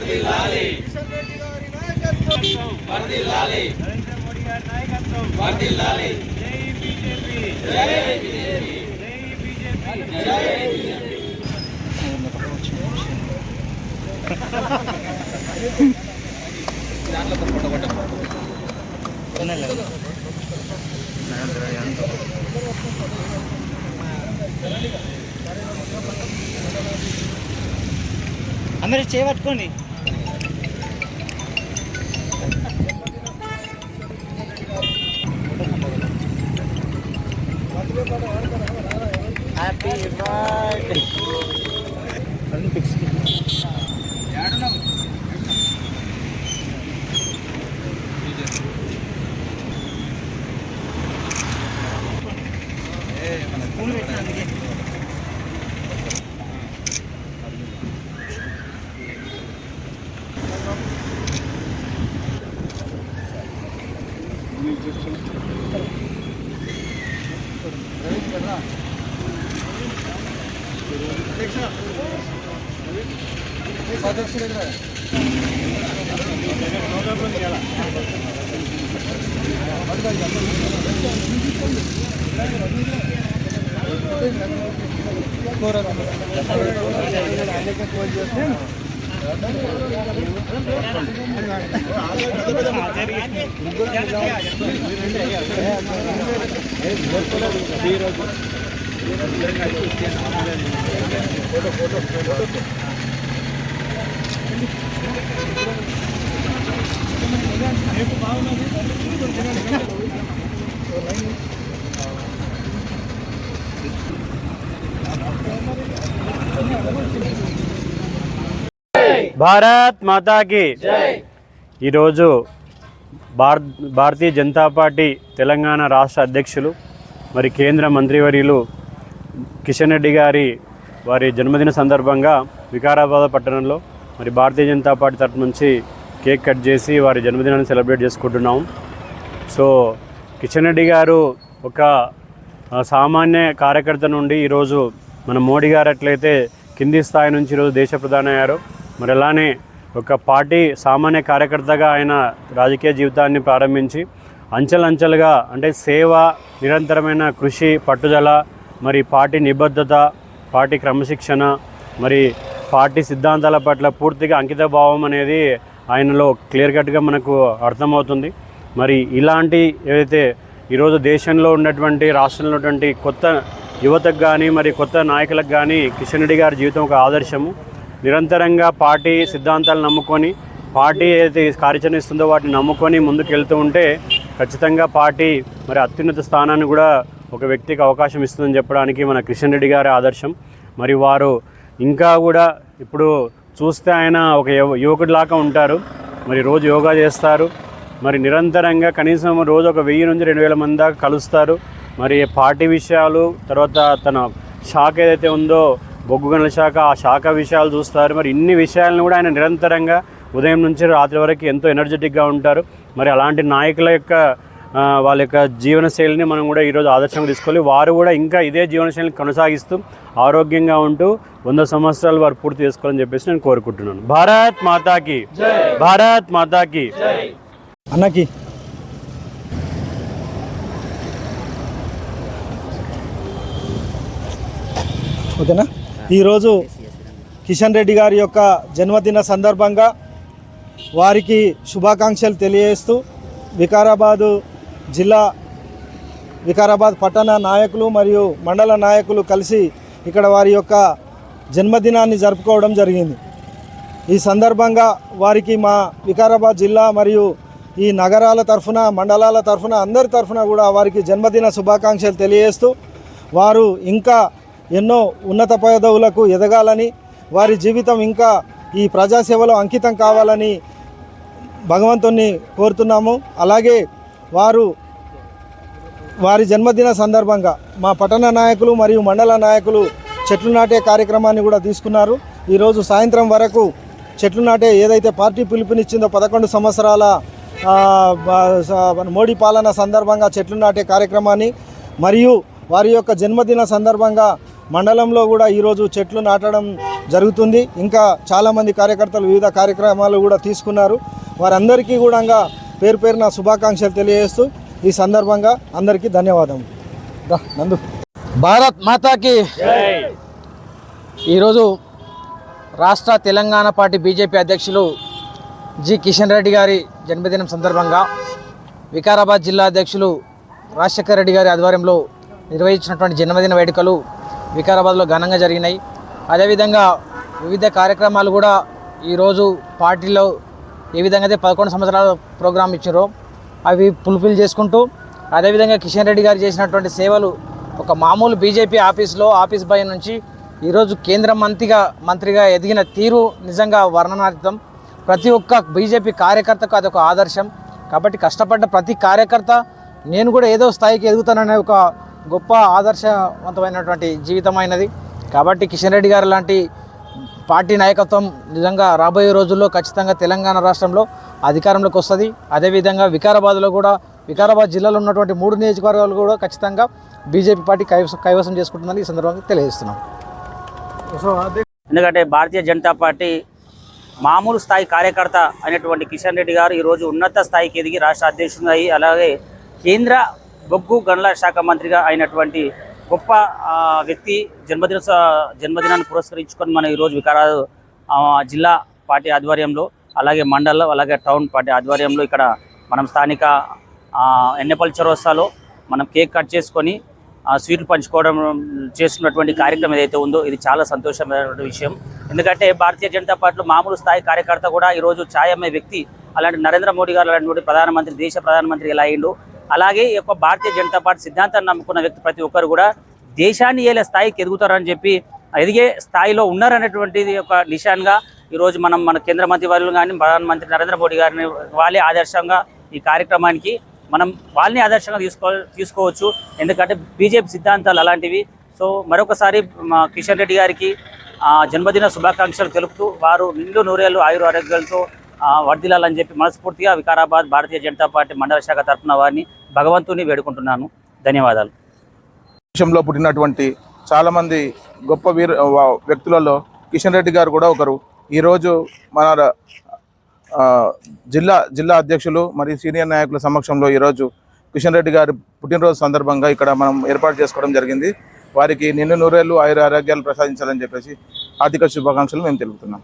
రెడ్డి కిషన్ రెడ్డి గారి నాయకత్వం నరేంద్ర మోడీ గారి నాయకత్వం జై బీజేపీ జై బీజేపీ అందరూ చేపట్టుకోండి. Happy birthday! Zero photo photo photo Bharat మాతాకి ఈరోజు భారత్ భారతీయ జనతా పార్టీ తెలంగాణ రాష్ట్ర అధ్యక్షులు మరి కేంద్ర మంత్రివర్యులు కిషన్ రెడ్డి గారి వారి జన్మదిన సందర్భంగా వికారాబాద్ పట్టణంలో మరి భారతీయ జనతా పార్టీ తరఫు నుంచి కేక్ కట్ చేసి వారి జన్మదినాన్ని సెలబ్రేట్ చేసుకుంటున్నాం. సో కిషన్ రెడ్డి గారు ఒక సామాన్య కార్యకర్త నుండి ఈరోజు మన మోడీ గారు అట్లయితే కింది స్థాయి నుంచి ఈరోజు దేశ ప్రధాని అయ్యారు. మరి అలానే ఒక పార్టీ సామాన్య కార్యకర్తగా ఆయన రాజకీయ జీవితాన్ని ప్రారంభించి అంచెలంచెలుగా అంటే సేవ నిరంతరమైన కృషి పట్టుదల మరి పార్టీ నిబద్ధత పార్టీ క్రమశిక్షణ మరి పార్టీ సిద్ధాంతాల పట్ల పూర్తిగా అంకితభావం అనేది ఆయనలో క్లియర్ కట్గా మనకు అర్థమవుతుంది. మరి ఇలాంటి ఏదైతే ఈరోజు దేశంలో ఉన్నటువంటి రాష్ట్రంలో ఉన్నటువంటి కొత్త యువతకు కానీ మరి కొత్త నాయకులకు కానీ కిషన్ రెడ్డి గారి జీవితం ఒక ఆదర్శము. నిరంతరంగా పార్టీ సిద్ధాంతాలు నమ్ముకొని పార్టీ ఏదైతే కార్యాచరణ ఇస్తుందో వాటిని నమ్ముకొని ముందుకు వెళ్తూ ఉంటే ఖచ్చితంగా పార్టీ మరి అత్యున్నత స్థానాన్ని కూడా ఒక వ్యక్తికి అవకాశం ఇస్తుందని చెప్పడానికి మన కిషన్ రెడ్డి గారి ఆదర్శం. మరి వారు ఇంకా కూడా ఇప్పుడు చూస్తే ఆయన ఒక యువ యువకుడిలాగా ఉంటారు. మరి రోజు యోగా చేస్తారు. మరి నిరంతరంగా కనీసం రోజు ఒక వెయ్యి నుంచి రెండు వేల మంది దాకా కలుస్తారు. మరి పార్టీ విషయాలు తర్వాత తన శాఖ ఏదైతే ఉందో బొగ్గు గనుల శాఖ ఆ శాఖ విషయాలు చూస్తారు. మరి ఇన్ని విషయాలను కూడా ఆయన నిరంతరంగా ఉదయం నుంచి రాత్రి వరకు ఎంతో ఎనర్జెటిక్గా ఉంటారు. మరి అలాంటి నాయకుల యొక్క వాళ్ళ యొక్క జీవనశైలిని మనం కూడా ఈరోజు ఆదర్శంగా తీసుకోవాలి. వారు కూడా ఇంకా ఇదే జీవనశైలిని కొనసాగిస్తూ ఆరోగ్యంగా ఉంటూ వంద సంవత్సరాలు వారు పూర్తి చేసుకోవాలని చెప్పేసి నేను కోరుకుంటున్నాను. భారత్ మాతాకి భారత్ మాతాకి. అన్నకి. ఓకేనా? ఈరోజు కిషన్ రెడ్డి గారి యొక్క జన్మదిన సందర్భంగా వారికి శుభాకాంక్షలు తెలియజేస్తూ వికారాబాదు జిల్లా వికారాబాద్ పట్టణ నాయకులు మరియు మండల నాయకులు కలిసి ఇక్కడ వారి యొక్క జన్మదినాన్ని జరుపుకోవడం జరిగింది. ఈ సందర్భంగా వారికి మా వికారాబాద్ జిల్లా మరియు ఈ నగరాల తరఫున మండలాల తరఫున అందరి తరఫున కూడా వారికి జన్మదిన శుభాకాంక్షలు తెలియజేస్తూ వారు ఇంకా ఎన్నో ఉన్నత పదవులకు ఎదగాలని వారి జీవితం ఇంకా ఈ ప్రజాసేవలో అంకితం కావాలని భగవంతుణ్ణి కోరుతున్నాము. అలాగే వారు వారి జన్మదిన సందర్భంగా మా పట్టణ నాయకులు మరియు మండల నాయకులు చెట్లు నాటే కార్యక్రమాన్ని కూడా తీసుకున్నారు. ఈరోజు సాయంత్రం వరకు చెట్లు నాటే ఏదైతే పార్టీ పిలుపునిచ్చిందో పదకొండు సంవత్సరాల మోడీ పాలన సందర్భంగా చెట్లు నాటే కార్యక్రమాన్ని మరియు వారి యొక్క జన్మదిన సందర్భంగా మండలంలో కూడా ఈరోజు చెట్లు నాటడం జరుగుతుంది. ఇంకా చాలామంది కార్యకర్తలు వివిధ కార్యక్రమాలు కూడా తీసుకున్నారు. వారందరికీ కూడా పేరు పేరున శుభాకాంక్షలు తెలియజేస్తూ ఈ సందర్భంగా అందరికీ ధన్యవాదం నందు. భారత్ మాతాకి. ఈరోజు రాష్ట్ర తెలంగాణ పార్టీ బీజేపీ అధ్యక్షులు జి కిషన్ రెడ్డి గారి జన్మదినం సందర్భంగా వికారాబాద్ జిల్లా అధ్యక్షులు రాజశేఖర రెడ్డి గారి ఆధ్వర్యంలో నిర్వహించినటువంటి జన్మదిన వేడుకలు వికారాబాద్లో ఘనంగా జరిగినాయి. అదేవిధంగా వివిధ కార్యక్రమాలు కూడా ఈరోజు పార్టీలో ఏ విధంగా అయితే పదకొండు సంవత్సరాల ప్రోగ్రాం ఇచ్చారో అవి ఫుల్ఫిల్ చేసుకుంటూ అదేవిధంగా కిషన్ రెడ్డి గారు చేసినటువంటి సేవలు ఒక మామూలు బీజేపీ ఆఫీస్లో ఆఫీస్ బాయ్ నుంచి ఈరోజు కేంద్ర మంత్రిగా మంత్రిగా ఎదిగిన తీరు నిజంగా వర్ణనాతీతం. ప్రతి ఒక్క బీజేపీ కార్యకర్తకు అదొక ఆదర్శం. కాబట్టి కష్టపడ్డ ప్రతి కార్యకర్త నేను కూడా ఏదో స్థాయికి ఎదుగుతాననే ఒక గొప్ప ఆదర్శవంతమైనటువంటి జీవితమైనది. కాబట్టి కిషన్ రెడ్డి గారు లాంటి పార్టీ నాయకత్వం నిజంగా రాబోయే రోజుల్లో ఖచ్చితంగా తెలంగాణ రాష్ట్రంలో అధికారంలోకి వస్తుంది. అదేవిధంగా వికారాబాద్లో కూడా వికారాబాద్ జిల్లాలో ఉన్నటువంటి మూడు నియోజకవర్గాలు కూడా ఖచ్చితంగా బీజేపీ పార్టీ కైవసం కైవసం చేసుకుంటుందని ఈ సందర్భంగా తెలియజేస్తున్నాం. ఎందుకంటే భారతీయ జనతా పార్టీ మామూలు స్థాయి కార్యకర్త అయినటువంటి కిషన్ రెడ్డి గారు ఈరోజు ఉన్నత స్థాయికి ఎదిగి రాష్ట్ర అధ్యక్షుడిగా అయ్యి అలాగే కేంద్ర బొగ్గు గనుల శాఖ మంత్రిగా అయినటువంటి గొప్ప వ్యక్తి జన్మదిన స- జన్మదినాన్ని పురస్కరించుకొని మనం ఈరోజు వికారాబాద్ జిల్లా పార్టీ ఆధ్వర్యంలో అలాగే మండలం అలాగే టౌన్ పార్టీ ఆధ్వర్యంలో ఇక్కడ మనం స్థానిక ఎన్నెపల్లి చౌరస్తాలో మనం కేక్ కట్ చేసుకొని స్వీట్లు పంచుకోవడం చేస్తున్నటువంటి కార్యక్రమం ఏదైతే ఉందో ఇది చాలా సంతోషమైనటువంటి విషయం. ఎందుకంటే భారతీయ జనతా పార్టీలో మామూలు స్థాయి కార్యకర్త కూడా ఈరోజు ఛాయ్ అమ్మే వ్యక్తి. అలాంటి నరేంద్ర మోడీ గారు అలాంటి ప్రధానమంత్రి దేశ ప్రధానమంత్రి ఎలా అయిండు అలాగే ఈ యొక్క భారతీయ జనతా పార్టీ సిద్ధాంతాన్ని నమ్ముకున్న వ్యక్తి ప్రతి ఒక్కరు కూడా దేశాన్ని ఏలే స్థాయికి ఎదుగుతారని చెప్పి ఎదిగే స్థాయిలో ఉన్నారనేటువంటిది ఒక నిశాన్గా ఈరోజు మనం మన కేంద్ర మంత్రి వర్యులు కానీ ప్రధానమంత్రి నరేంద్ర మోడీ గారిని వాళ్ళే ఆదర్శంగా ఈ కార్యక్రమానికి మనం వాళ్ళని ఆదర్శంగా తీసుకో తీసుకోవచ్చు. ఎందుకంటే బీజేపీ సిద్ధాంతాలు అలాంటివి. సో మరొకసారి మా కిషన్ రెడ్డి గారికి జన్మదిన శుభాకాంక్షలు తెలుపుతూ వారు నిండు నూరేళ్ళు ఆయుర ఆరోగ్యాలతో ఆ, చెప్పి మనస్ఫూర్తిగా వికారాబాద్ భారతీయ జనతా పార్టీ మండల శాఖ తరఫున వారిని భగవంతుని వేడుకుంటున్నాను. ధన్యవాదాలు. దేశంలో పుట్టినటువంటి చాలామంది గొప్ప వీర వ్యక్తులలో కిషన్ రెడ్డి గారు కూడా ఒకరు. ఈరోజు మన జిల్లా జిల్లా అధ్యక్షులు మరియు సీనియర్ నాయకుల సమక్షంలో ఈరోజు కిషన్ రెడ్డి గారి పుట్టినరోజు సందర్భంగా ఇక్కడ మనం ఏర్పాటు చేసుకోవడం జరిగింది. వారికి నిన్ను నూరేళ్ళు ఆయుర ఆరోగ్యాలు ప్రసాదించాలని చెప్పేసి ఆర్థిక శుభాకాంక్షలు మేము తెలుపుతున్నాం.